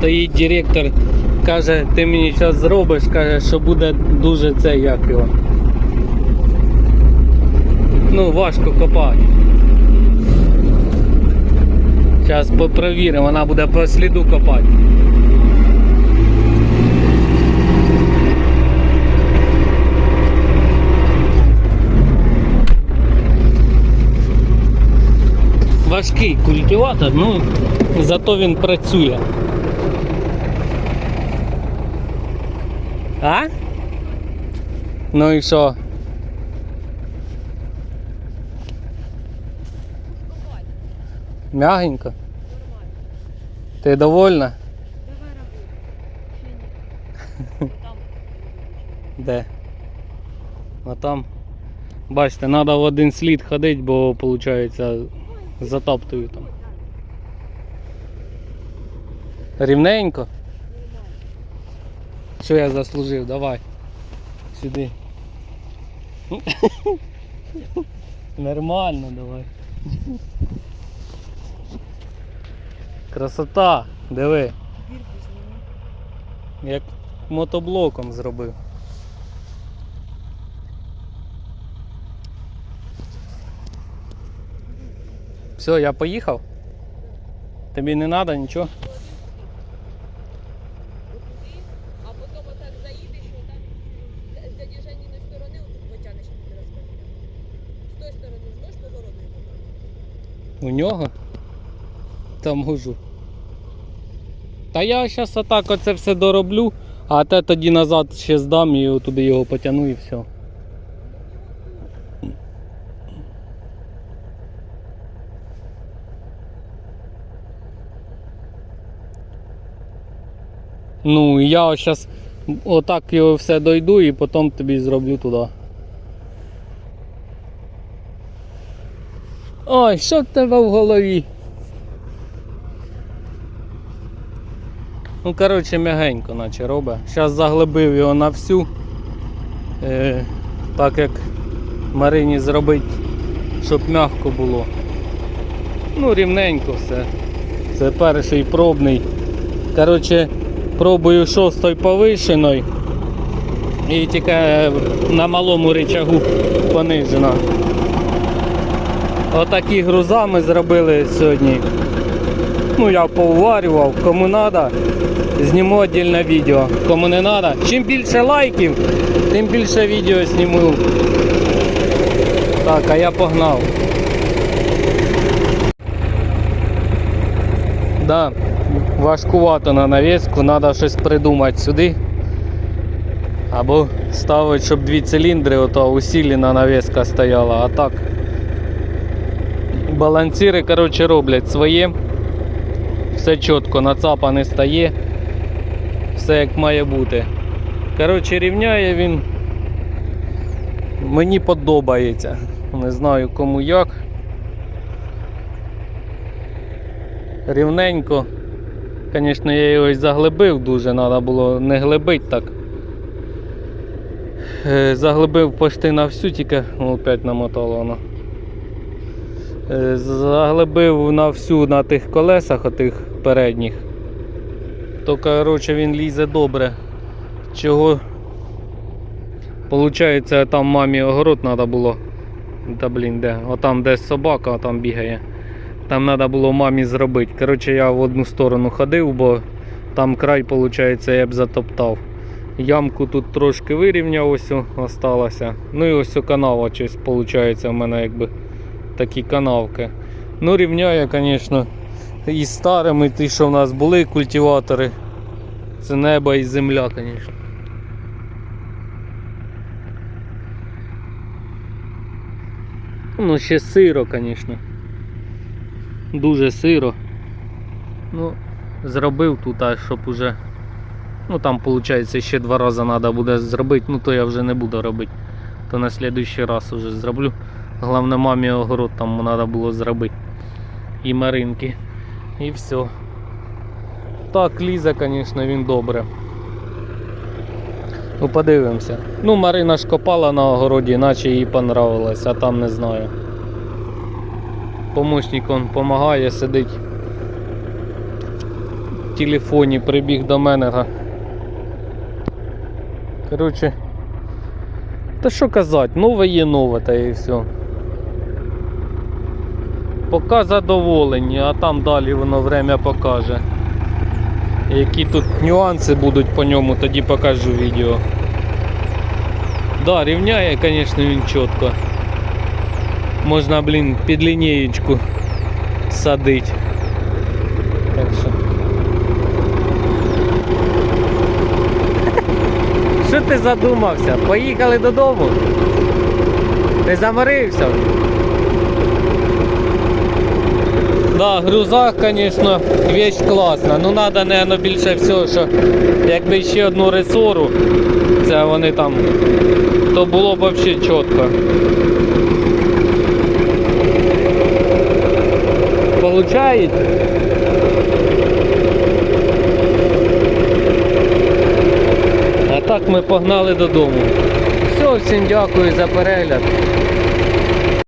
стоїть директор, каже, ти мені зараз зробиш, каже, що буде дуже це як його. Ну, важко копати. Зараз попровіримо, вона буде по сліду копати. Важкий культиватор, ну зато він працює. А? Ну і що? Мягенько? Ти довольна? Давай. Там. Де? А там. Бачите, треба в один слід ходити, бо виходить затоптую там. Рівненько? Що я заслужив? Давай. Сюди. Нормально давай. Красота, диви, як мотоблоком зробив. Все, я поїхав. Тобі не треба нічого? У нього? Там можу. Та я зараз отак оце все дороблю, а те тоді назад ще здам і туди його потягну і все. Ну, я зараз отак його все дойду і потім тобі зроблю туди. Ой, що в тебе в голові? Ну, коротше, м'ягенько наче робить. Зараз заглибив його на всю. Е, так як Марині зробить, щоб м'яко було. Ну, рівненько все. Це перший пробний. Коротше, пробую шостою повишеною. І тільки на малому рычагу понижена. Отакі груза ми зробили сьогодні. Ну я поуварював, кому треба, зніму віддільне відео. Кому не треба. Чим більше лайків, тим більше відео зніму. Так, а я погнав. Да, важкувато на навіску, треба щось придумати сюди. Або ставити, щоб дві циліндри, ото усілена навіска стояла, а так. Балансири, коротше, роблять своє. Все чітко, нацапа не стає. Все як має бути. Коротше, рівняє він. Мені подобається. Не знаю кому як. Рівненько. Звісно, я його заглибив дуже, треба було не глибити так. Е, Заглибив почти на всю, тільки ну, опять намотало воно. Е, Заглибив на всю на тих колесах отих передніх. То коротше він лізе добре. Чого? Получається там мамі огород треба було. Та блін, де? Отам де собака, там бігає. Там треба було мамі зробити. Коротше, я в одну сторону ходив, бо там край, виходить, я б затоптав. Ямку тут трошки вирівняв, ось осталося. Ну і ось канава, щось виходить, в мене якби такі канавки. Ну, рівняє, звісно, і старими, ті, що в нас були культиватори. Це небо і земля, звісно. Ну, ще сиро, звісно. Дуже сиро. Ну, зробив тут, а щоб уже. Ну там виходить ще два рази треба буде зробити, ну то я вже не буду робити. То на наступний раз уже зроблю. Головне мамі огород там треба було зробити. І маринки. І все. Так, лізе, звісно, він добре. Ну, подивимося. Ну, Марина ж копала на огороді, наче їй понравилось, а там не знаю. Помощник он допомагає, сидить. в телефоні, прибіг до мене. Коротше. Та що казати, нове є нове, та і все. Поки задоволені, а там далі воно время покаже. Які тут нюанси будуть по ньому, тоді покажу відео. Да, рівняє, звісно, він чітко. Можна, блін, під лінієчку садить. Так що. Що ти задумався? Поїхали додому? Ти заморився? Да, грузак, конечно, вещь класна. Ну надо, наверное, більше всього, що якби ще одну ресору, це вони там, то було б вообще чітко. Получають? А так ми погнали додому. Все, всім дякую за перегляд.